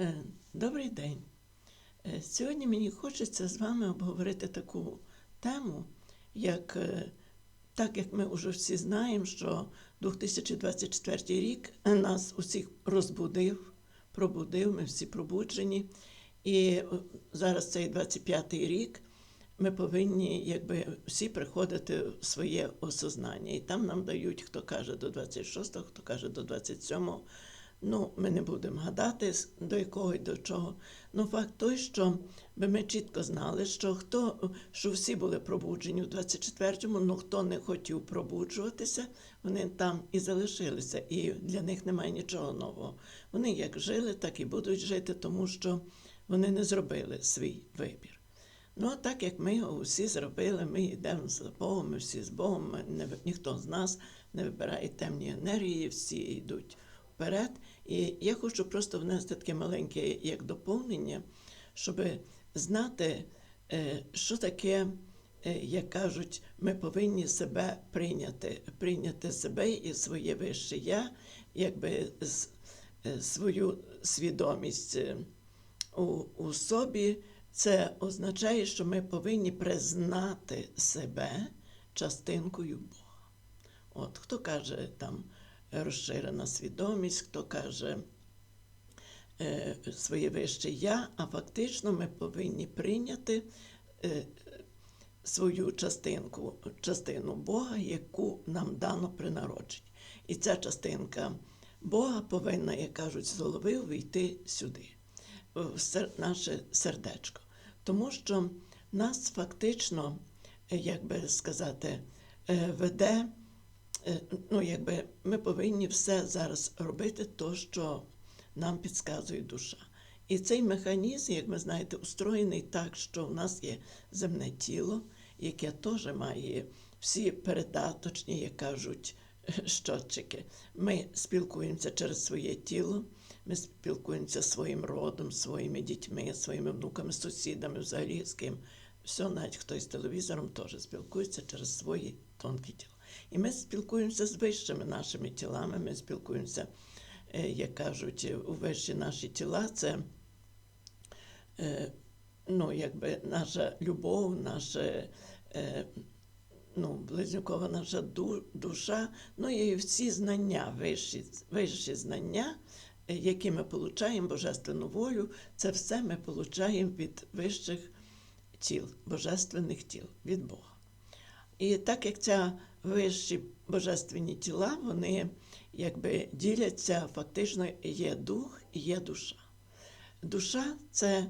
Е, Добрий день. Е, Сьогодні мені хочеться з вами обговорити таку тему, як е, так як ми вже всі знаємо, що 2024 рік нас усіх розбудив, пробудив, ми всі пробуджені. І зараз цей 25-й рік ми повинні якби всі приходити в своє осознання. І там нам дають, хто каже до 26-го, хто каже до 27-го. Ну, ми не будемо гадати до якого і до чого. Ну, факт той, що ми чітко знали, що хто, що всі були пробуджені в 24-му, ну хто не хотів пробуджуватися, вони там і залишилися, і для них немає нічого нового. Вони як жили, так і будуть жити, тому що вони не зробили свій вибір. Ну, а так як ми його всі зробили, ми йдемо з Богом, ми всі з Богом, ми не, ніхто з нас не вибирає темні енергії, всі йдуть вперед. І я хочу просто внести таке маленьке як доповнення, щоб знати, е, що таке, е, як кажуть, ми повинні себе прийняти, прийняти себе і своє вище я, якби е, свою свідомість у, у собі. Це означає, що ми повинні признати себе частинкою Бога. От хто каже там розширена свідомість, хто каже е, своє вище я, а фактично ми повинні прийняти е, свою частинку, частину Бога, яку нам дано при народженні. І ця частинка Бога повинна, як кажуть, з голови увійти сюди, в наше сердечко. Тому що нас фактично, е, як би сказати, веде, ну, якби ми повинні все зараз робити, то, що нам підказує душа. І цей механізм, як ви знаєте, устроєний так, що в нас є земне тіло, яке теж має всі передаточні, як кажуть, щотчики. Ми спілкуємося через своє тіло, ми спілкуємося своїм родом, своїми дітьми, своїми внуками, сусідами, взагалі з ким. Все, навіть хтось з телевізором теж спілкується через свої тонкі тіла. І ми спілкуємося з вищими нашими тілами, ми спілкуємося, е, як кажуть, у вищі наші тіла. Це е, ну, якби наша любов, наша е, ну, близнюкова наша душа, ну і всі знання, вищі, вищі знання, які ми отримуємо, божественну волю, це все ми отримуємо від вищих тіл, божественних тіл, від Бога. І так як ця вищі божественні тіла, вони якби діляться, фактично є дух і є душа. Душа це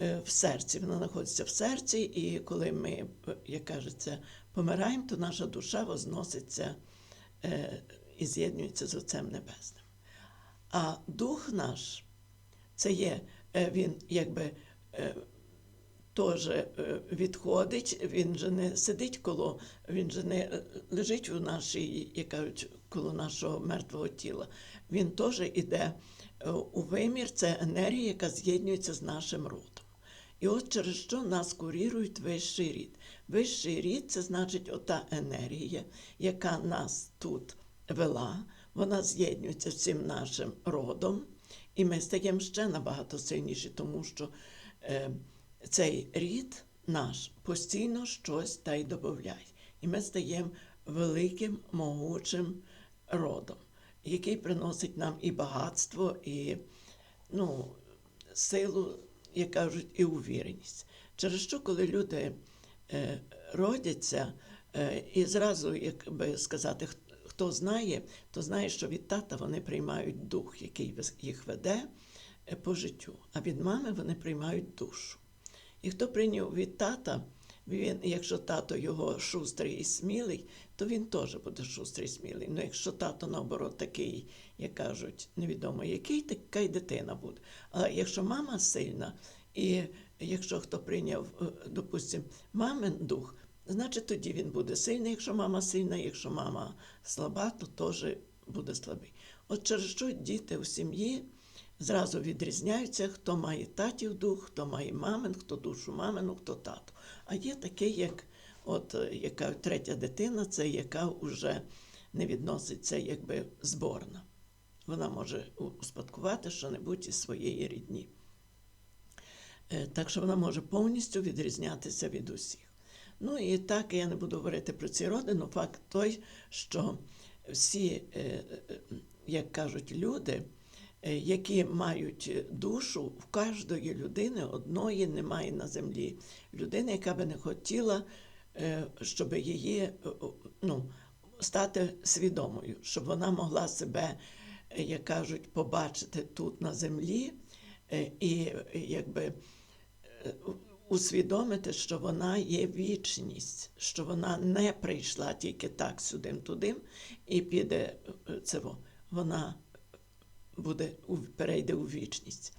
е, в серці, вона знаходиться в серці, і коли ми, е, як кажеться, помираємо, то наша душа возноситься е, і з'єднується з Отцем Небесним. А дух наш це є, він якби теж е, відходить, він же не сидить коло, він же не е, лежить у нашій, як кажуть, коло нашого мертвого тіла. Він теж іде е, у вимір, це енергія, яка з'єднується з нашим родом. І от через що нас курірують вищий рід. Вищий рід це значить ота енергія, яка нас тут вела, вона з'єднується з цим нашим родом, і ми стаємо ще набагато сильніші, тому що цей рід наш постійно щось та й додає. І ми стаємо великим, могучим родом, який приносить нам і багатство, і ну, силу, як кажуть, і увіреність. Через що, коли люди е, родяться, е, і зразу, як би сказати, хто знає, то знає, що від тата вони приймають дух, який їх веде е, по життю, а від мами вони приймають душу. І хто прийняв від тата, він, якщо тато його шустрий і смілий, то він теж буде шустрий і смілий. Ну, якщо тато, наоборот, такий, як кажуть, невідомо який, така й дитина буде. Але якщо мама сильна, і якщо хто прийняв, е, допустимо, мамин дух, значить тоді він буде сильний. Якщо мама сильна, якщо мама слаба, то теж буде слабий. От через що діти в сім'ї зразу відрізняються, хто має татів дух, хто має мамин, хто душу мамину, хто тату. А є такий, як от яка третя дитина, це яка вже не відноситься якби зборна. вона може успадкувати що-небудь із своєї рідні. Е, Так що вона може повністю відрізнятися від усіх. Ну і так я не буду говорити про ці роди, але факт той, що всі, е, е, як кажуть, люди, які мають душу, в кожної людини одної немає на землі. Людини, яка би не хотіла, е, щоб її е, ну, стати свідомою, щоб вона могла себе, е, як кажуть, побачити тут на землі е, і е, якби е, усвідомити, що вона є вічність, що вона не прийшла тільки так сюди-туди і піде е, це. Вона буде перейде у вічність.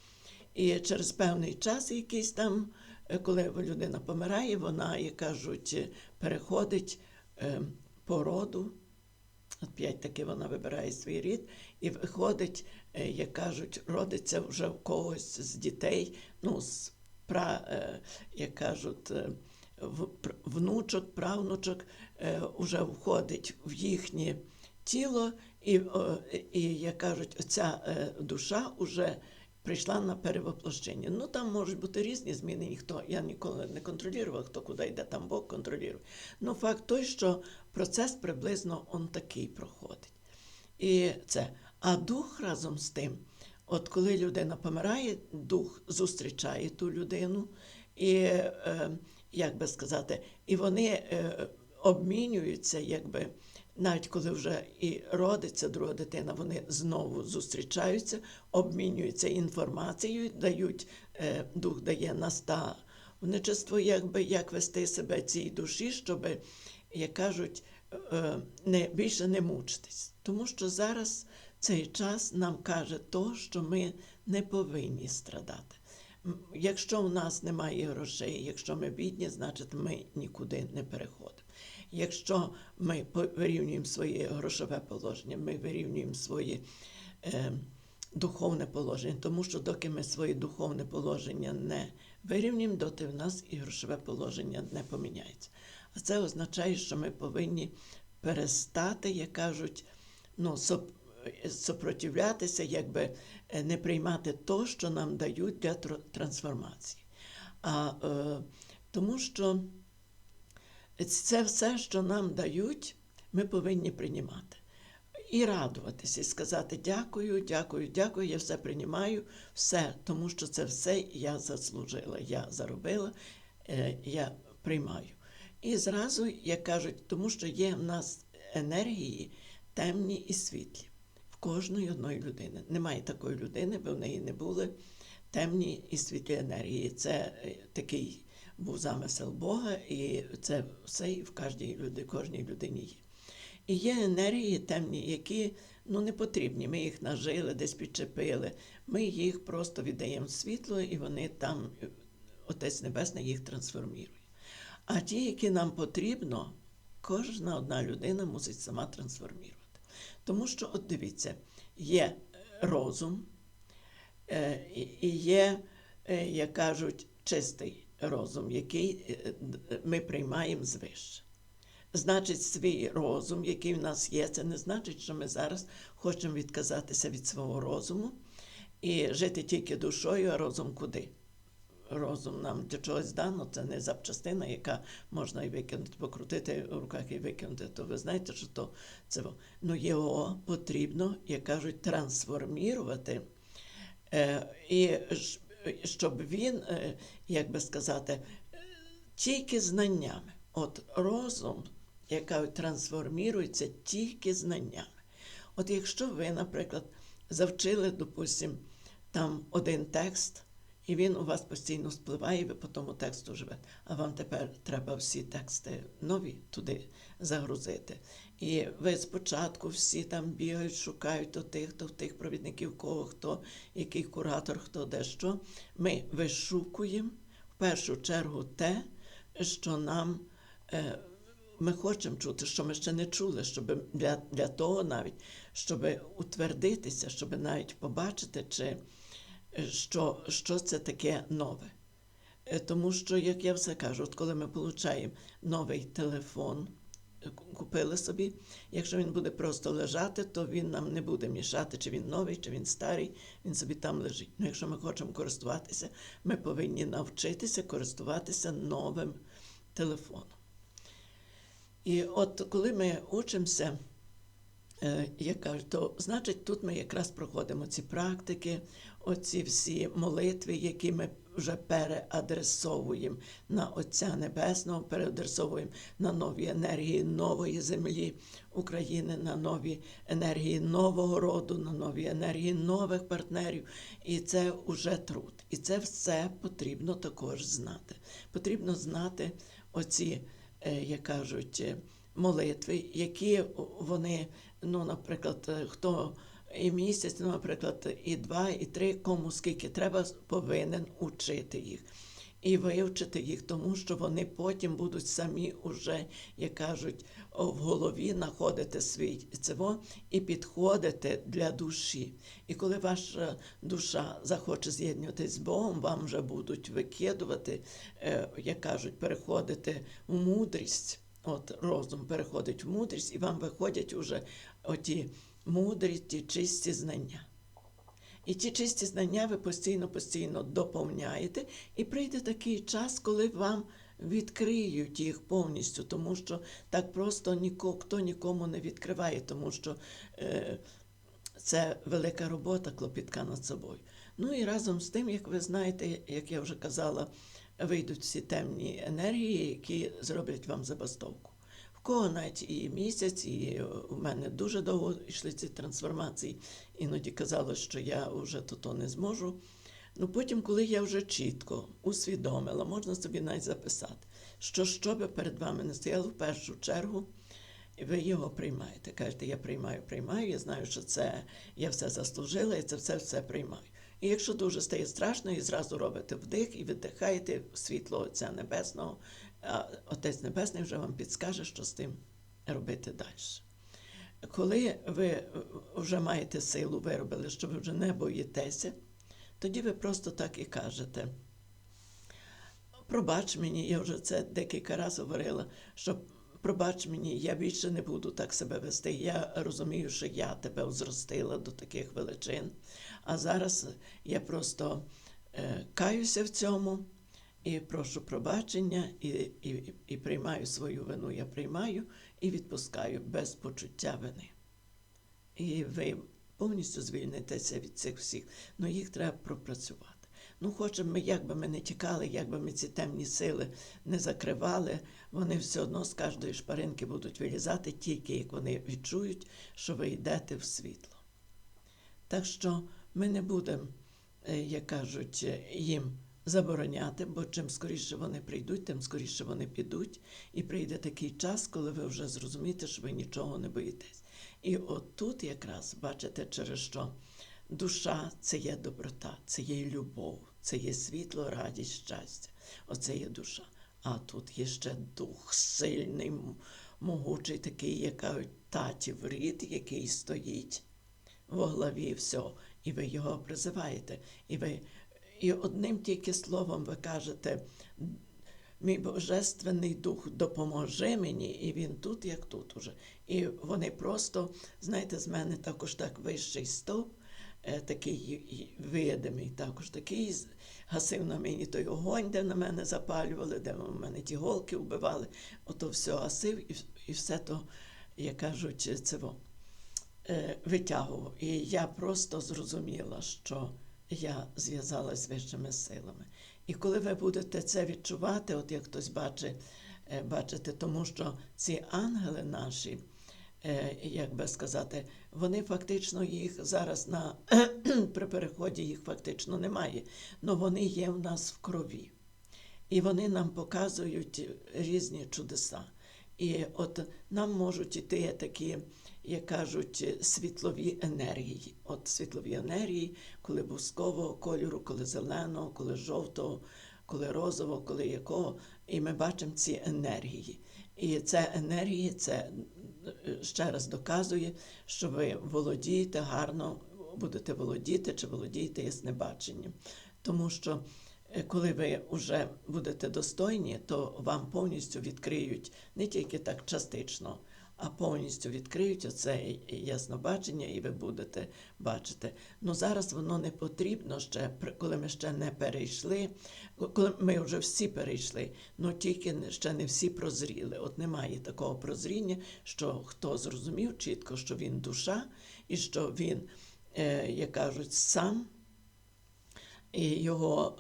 І через певний час, якийсь там, е, коли людина помирає, вона, як кажуть, е, переходить е, по роду. Опять таки вона вибирає свій рід і виходить, як кажуть, родиться вже в когось з дітей, ну, з пра, як кажуть, внучок, правнучок вже входить в їхнє тіло, і, і як кажуть, ця е, душа вже прийшла на перевоплощення. Ну там можуть бути різні зміни, ніхто я ніколи не контролював, хто куди йде, там Бог контролює. Ну факт той, що процес приблизно он такий проходить. І це. А дух разом з тим, от коли людина помирає, дух зустрічає ту людину, і, е, як би сказати, і вони е, обмінюються, якби, навіть коли вже і родиться друга дитина, вони знову зустрічаються, обмінюються інформацією, дають, е, дух дає наставничество, якби, як вести себе цій душі, щоб, як кажуть, е, не, більше не мучитись. Тому що зараз цей час нам каже то, що ми не повинні страдати. Якщо у нас немає грошей, якщо ми бідні, значить ми нікуди не переходимо. Якщо ми вирівнюємо своє грошове положення, ми вирівнюємо своє е, духовне положення, тому що доки ми своє духовне положення не вирівнюємо, доти в нас і грошове положення не поміняється. А це означає, що ми повинні перестати, як кажуть, ну, соп- сопротивлятися, якби е, не приймати то, що нам дають для трансформації. А, е, тому що це все, що нам дають, ми повинні приймати. І радуватися, і сказати дякую, дякую, дякую, я все приймаю, все, тому що це все я заслужила, я заробила, е, я приймаю. І зразу, як кажуть, тому що є в нас енергії темні і світлі. В кожної одної людини. Немає такої людини, бо в неї не були темні і світлі енергії. Це е, такий був замисел Бога, і це все і в кожній люди, кожній людині є. І є енергії темні, які ну, не потрібні. Ми їх нажили, десь підчепили. Ми їх просто віддаємо світло, і вони там, Отець Небесний їх трансформує. А ті, які нам потрібно, кожна одна людина мусить сама трансформувати. Тому що, от дивіться, є е, розум, е, і і є, е, як кажуть, чистий розум, який е, ми приймаємо звище. Значить, свій розум, який в нас є, це не значить, що ми зараз хочемо відказатися від свого розуму і жити тільки душою, а розум куди? Розум нам для чогось дано, це не запчастина, яка можна і викинути, покрутити в руках і викинути. То ви знаєте, що то це. Ну його потрібно, як кажуть, трансформувати, е, і щоб він, е, як би сказати, е, тільки знаннями. От розум, яка трансформується тільки знаннями. От якщо ви, наприклад, завчили, допустимо, там один текст, і він у вас постійно спливає, і ви по тому тексту живете. А вам тепер треба всі тексти нові туди загрузити. І ви спочатку всі там бігають, шукають то тих, то тих провідників, кого хто, який куратор, хто де що. Ми вишукуємо в першу чергу те, що нам е, ми хочемо чути, що ми ще не чули, щоб для, для того навіть, щоб утвердитися, щоб навіть побачити, чи е, що, що це таке нове. Е, Тому що, як я все кажу, от коли ми отримуємо новий телефон, купили собі. Якщо він буде просто лежати, то він нам не буде мішати, чи він новий, чи він старий, він собі там лежить. Ну, якщо ми хочемо користуватися, ми повинні навчитися користуватися новим телефоном. І от коли ми учимося, е, я кажу, то значить тут ми якраз проходимо ці практики, оці всі молитви, які ми вже переадресовуємо на Отця Небесного, переадресовуємо на нові енергії нової землі України, на нові енергії нового роду, на нові енергії нових партнерів. І це вже труд. І це все потрібно також знати. Потрібно знати оці, е, як кажуть, е, молитви, які вони, ну, наприклад, е, хто і місяць, наприклад, і два, і три, кому скільки треба, повинен учити їх. І вивчити їх, тому що вони потім будуть самі уже, як кажуть, в голові знаходити свій цево і підходити для душі. І коли ваша душа захоче з'єднуватись з Богом, вам вже будуть викидувати, е, як кажуть, переходити в мудрість. От розум переходить в мудрість, і вам виходять уже оті мудрі, ті чисті знання. І ті чисті знання ви постійно-постійно доповняєте, і прийде такий час, коли вам відкриють їх повністю, тому що так просто ніко, хто нікому не відкриває, тому що е, це велика робота, клопітка над собою. Ну і разом з тим, як ви знаєте, як я вже казала, вийдуть всі темні енергії, які зроблять вам забастовку. В навіть і місяць, і у мене дуже довго йшли ці трансформації. Іноді казалось, що я вже то не зможу. Ну потім, коли я вже чітко усвідомила, можна собі навіть записати, що що би перед вами не стояло в першу чергу, ви його приймаєте. Кажете, я приймаю, приймаю, я знаю, що це я все заслужила, і це все все приймаю. І якщо дуже стає страшно, і зразу робите вдих і видихаєте світло Отця Небесного, а Отець Небесний вже вам підскаже, що з тим робити далі. Коли ви вже маєте силу, виробили, що ви вже не боїтеся, тоді ви просто так і кажете. Пробач мені, я вже це декілька разів говорила, що пробач мені, я більше не буду так себе вести. Я розумію, що я тебе зростила до таких величин. А зараз я просто е, каюся в цьому і прошу пробачення, і, і, і приймаю свою вину, я приймаю і відпускаю без почуття вини. І ви повністю звільнитеся від цих всіх, але їх треба пропрацювати. Ну, хочемо ми, як би ми не тікали, як би ми ці темні сили не закривали, вони все одно з кожної шпаринки будуть вилізати тільки, як вони відчують, що ви йдете в світло. Так що ми не будемо, е, як кажуть, їм забороняти, бо чим скоріше вони прийдуть, тим скоріше вони підуть. І прийде такий час, коли ви вже зрозумієте, що ви нічого не боїтесь. І от тут якраз бачите, через що душа це є доброта, це є любов, це є світло, радість, щастя. Оце є душа. А тут є ще дух сильний, могучий, такий, як татів рід, який стоїть во главі всього. І ви його призиваєте. І ви і одним тільки словом ви кажете, мій Божественний Дух допоможи мені, і він тут, як тут уже. І вони просто, знаєте, з мене також так вищий стовп, е, такий видимий, також такий гасив на мені той огонь, де на мене запалювали, де в мене ті голки вбивали. Ото все гасив і, і все то, як кажуть, це е, витягував. І я просто зрозуміла, що я зв'язалася з вищими силами. І коли ви будете це відчувати, от як хтось бачить, е, бачите, тому що ці ангели наші, е, як би сказати, вони фактично їх зараз на при переході їх фактично немає, але вони є в нас в крові. І вони нам показують різні чудеса. І от нам можуть іти такі як кажуть, світлові енергії. От світлові енергії, коли бускового кольору, коли зеленого, коли жовтого, коли розового, коли якого. І ми бачимо ці енергії. І це енергії, це ще раз доказує, що ви володієте гарно, будете володіти чи володієте яснебаченням. Тому що коли ви вже будете достойні, то вам повністю відкриють не тільки так частично, а повністю відкриють оце яснобачення, і ви будете бачити. Ну зараз воно не потрібно ще, коли ми ще не перейшли, коли ми вже всі перейшли, ну тільки ще не всі прозріли. От немає такого прозріння, що хто зрозумів чітко, що він душа, і що він, е, як кажуть, сам і його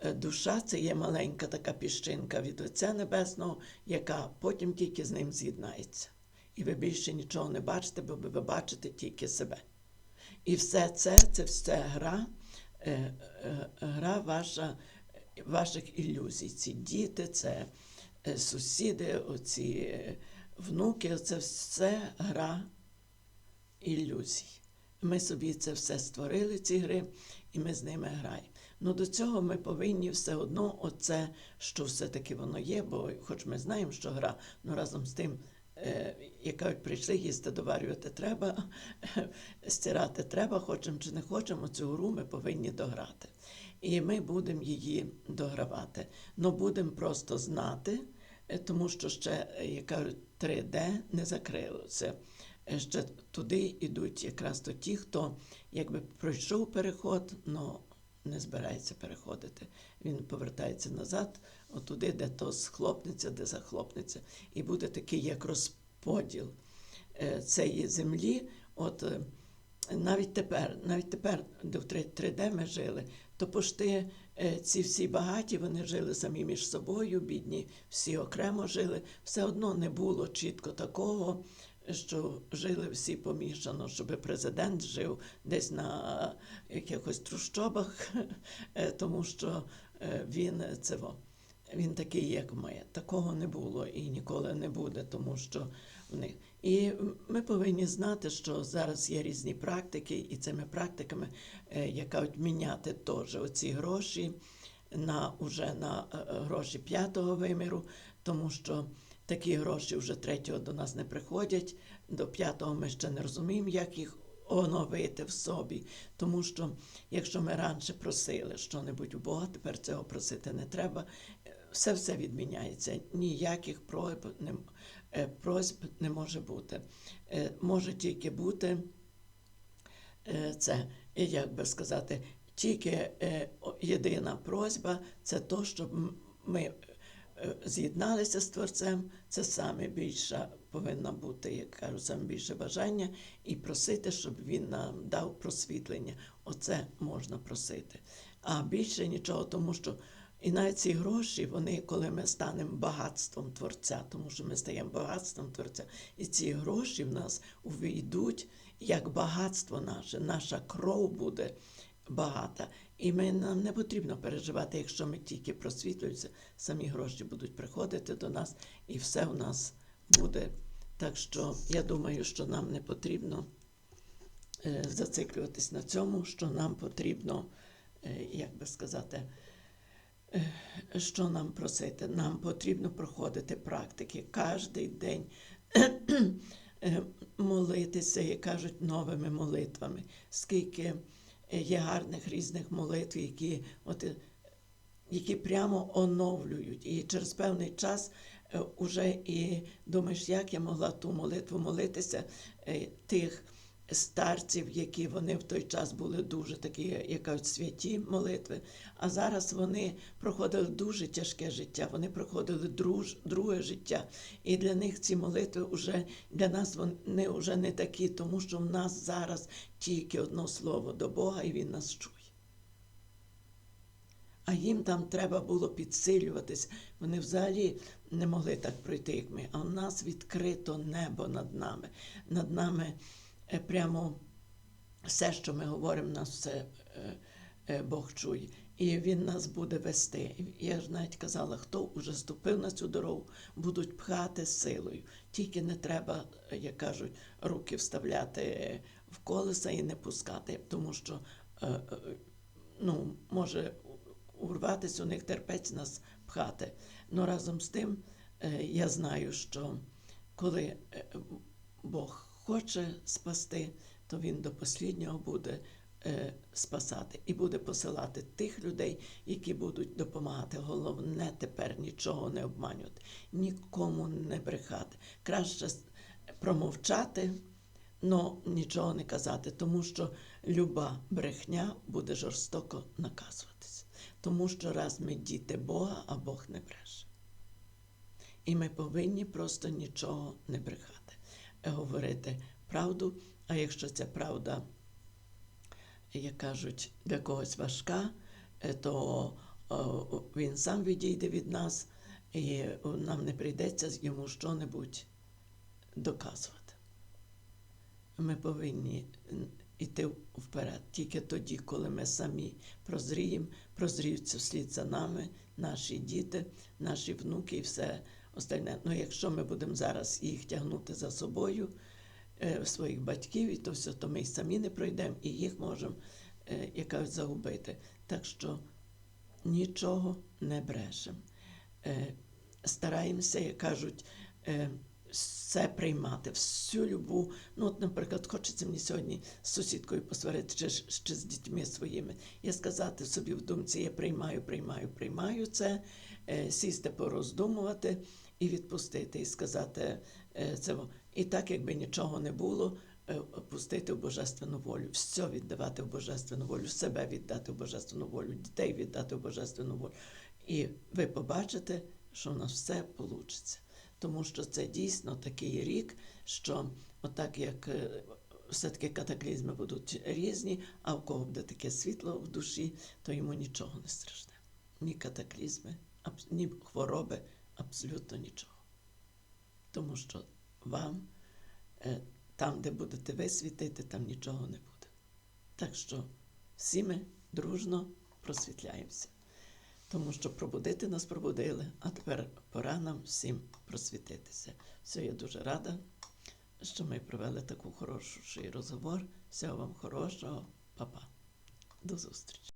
е, душа це є маленька така піщинка від Отця Небесного, яка потім тільки з ним з'єднається. І ви більше нічого не бачите, бо ви бачите тільки себе. І все це це все гра, е, е, гра ваша, ваших ілюзій. Ці діти, це сусіди, оці внуки, це все гра ілюзій. Ми собі це все створили, ці гри, і ми з ними граємо. Ну до цього ми повинні все одно, оце, що все-таки воно є, бо хоч ми знаємо, що гра, ну разом з тим, е, як кажуть, прийшли їсти, доварювати треба, стирати треба, хочемо чи не хочемо, цю гру ми повинні дограти. І ми будемо її догравати. Ну будемо просто знати, е, тому що ще, е, як кажуть, 3D не закрилося. Ще туди йдуть якраз то ті, хто якби пройшов переход, але не збирається переходити. Він повертається назад, отуди, де то схлопнеться, де захлопнеться. І буде такий як розподіл е, цієї землі. От е, навіть тепер, навіть тепер, де в 3D ми жили, то пошти е, ці всі багаті, вони жили самі між собою, бідні, всі окремо жили. Все одно не було чітко такого, що жили всі помішано, щоб президент жив десь на якихось трущобах, е, тому що е, він це. Він такий, як ми. Такого не було і ніколи не буде, тому що в них. І ми повинні знати, що зараз є різні практики, і цими практиками, е, яка міняти теж оці гроші на уже на е, е, гроші п'ятого виміру, тому що такі гроші вже третього до нас не приходять. До п'ятого ми ще не розуміємо, як їх оновити в собі. Тому що якщо ми раніше просили що-небудь у Бога, тепер цього просити не треба. Все все відміняється. Ніяких просьб не, е, просьб не може бути. Е, Може тільки бути е, це, як би сказати, тільки єдина просьба це то, щоб ми з'єдналися з Творцем, це саме більша повинна бути, як кажуть, саме більше бажання, і просити, щоб він нам дав просвітлення. Оце можна просити. А більше нічого, тому що і навіть ці гроші, вони, коли ми станемо багатством Творця, тому що ми стаємо багатством Творця, і ці гроші в нас увійдуть як багатство наше, наша кров буде багата. І ми, нам не потрібно переживати, якщо ми тільки просвітлюємося, самі гроші будуть приходити до нас, і все у нас буде. Так що я думаю, що нам не потрібно е, зациклюватись на цьому, що нам потрібно, е, як би сказати, е, що нам просити? Нам потрібно проходити практики кожен день. Молитися, як кажуть, новими молитвами. Скільки є гарних різних молитв, які, от, е, які прямо оновлюють. І через певний час е, уже і думаєш, як я могла ту молитву молитися е, тих старців, які вони в той час були дуже такі, як кажуть, святі молитви. А зараз вони проходили дуже тяжке життя, вони проходили друж, друге життя. І для них ці молитви вже для нас вони вже не такі, тому що в нас зараз тільки одно слово до Бога, і Він нас чує. А їм там треба було підсилюватись. Вони взагалі не могли так пройти, як ми. А в нас відкрито небо над нами. Над нами прямо все, що ми говоримо, нас все е, е, Бог чує. І Він нас буде вести. Я ж навіть казала, хто вже ступив на цю дорогу, будуть пхати силою. Тільки не треба, як кажуть, руки вставляти в колеса і не пускати, тому що е, ну, може урватися у них терпець нас пхати. Ну разом з тим я знаю, що коли Бог хоче спасти, то Він до посліднього буде е, спасати і буде посилати тих людей, які будуть допомагати. Головне тепер нічого не обманювати, нікому не брехати. Краще промовчати, але нічого не казати, тому що люба брехня буде жорстоко наказуватися. Тому що раз ми діти Бога, а Бог не бреше. І ми повинні просто нічого не брехати, говорити правду. А якщо ця правда, як кажуть, для когось важка, е, то він сам відійде від нас, і нам не прийдеться йому що-небудь доказувати. Ми повинні йти вперед тільки тоді, коли ми самі прозріємо, прозріються вслід за нами, наші діти, наші внуки і все остальне. Ну, якщо ми будемо зараз їх тягнути за собою, е, своїх батьків, і то все, то ми й самі не пройдемо, і їх можемо е, якось загубити. Так що нічого не брешемо. Е, стараємося, як кажуть, е, все приймати, всю любу. Ну, от, наприклад, хочеться мені сьогодні з сусідкою посварити чи, чи з дітьми своїми. Я сказати собі в думці, я приймаю, приймаю, приймаю це, е, сісти, пороздумувати і відпустити, і сказати е, це. І так, якби нічого не було, е, пустити в божественну волю, все віддавати в божественну волю, себе віддати в божественну волю, дітей віддати в божественну волю. І ви побачите, що у нас все вийде. Тому що це дійсно такий рік, що отак як е, все-таки катаклізми будуть різні, а в кого буде таке світло в душі, то йому нічого не страшне. Ні катаклізми, ні хвороби, абсолютно нічого. Тому що вам, е, там, де будете ви світити, там нічого не буде. Так що всі ми дружно просвітляємося. Тому що пробудити нас пробудили, а тепер пора нам всім просвітитися. Все, я дуже рада, що ми провели таку хороший розговор. Всього вам хорошого, Па-па. До зустрічі.